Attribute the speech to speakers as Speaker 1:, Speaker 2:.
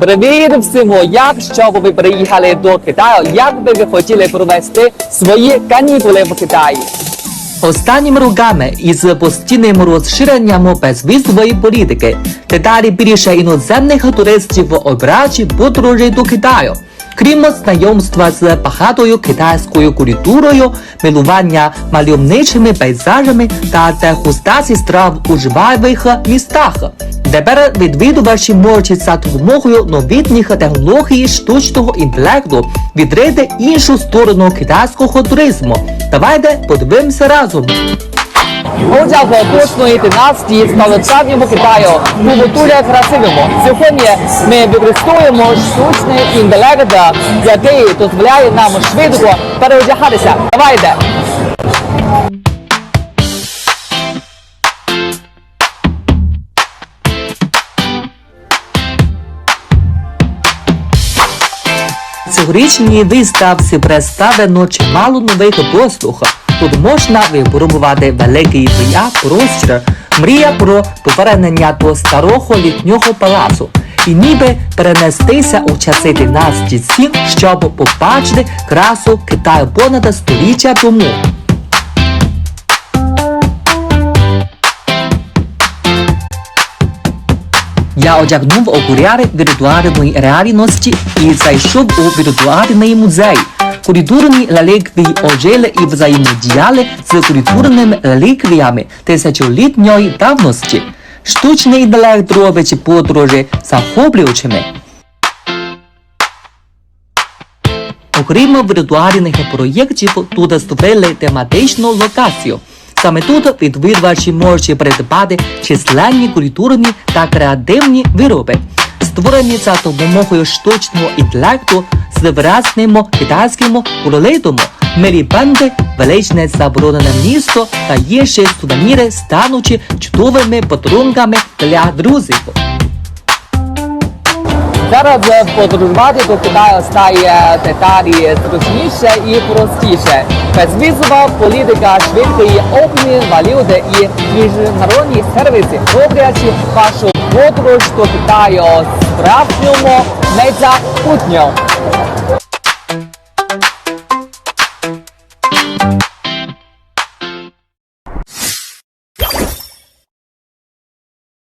Speaker 1: Привіт всього, якщо б ви приїхали до Китаю? Як би ви хотіли провести свої канікули в Китаї? Останніми роками із постійним розширенням безвізової політики дедалі більше іноземних туристів обирають подорожі до Китаю. Крім знайомства з багатою китайською культурою, милування мальовничими пейзажами та дегустації страв у жвавих містах. Тепер відвідувачі можуть за допомогою новітніх технологій штучного інтелекту відрити іншу сторону китайського туризму. Давайте подивимося разом. Одяг кожної династії став давньому Китаю був дуже красивим. Сьогодні ми використовуємо штучний інтелект, який дозволяє нам швидко переодягатися. Давайте! Цьогорічній виставці представлено чимало нових послуг. Тут можна випробувати великий VR простір, мрія про повернення до старого літнього палацу. І ніби перенестися у часи династії Цін, щоб побачити красу Китаю понад століття тому. Я одягнув окуляри віртуальної реальності і зайшов у віртуальний музей. Культурні реліквії ожили і взаємодіяли з культурними реліквіями тисячолітньої давності. Штучний інтелект робить подорожі захоплюючими. Окрім віртуальних проєктів, тут створили тематичну локацію. Саме тут відвідувачі можуть придбати численні культурні та креативні вироби, створені за допомогою штучного інтелекту з виразним китайським колоритом. Милі бенди, величне заборонене місто та інші сувеніри стануть чудовими подарунками для друзів. Зараз подорожувати до Китаю стає деталі зручніше і простіше. Безвізова політика, швидкий обмін валюти і міжнародні сервіси роблять вашу подорож до Китаю справжньому незабутньою.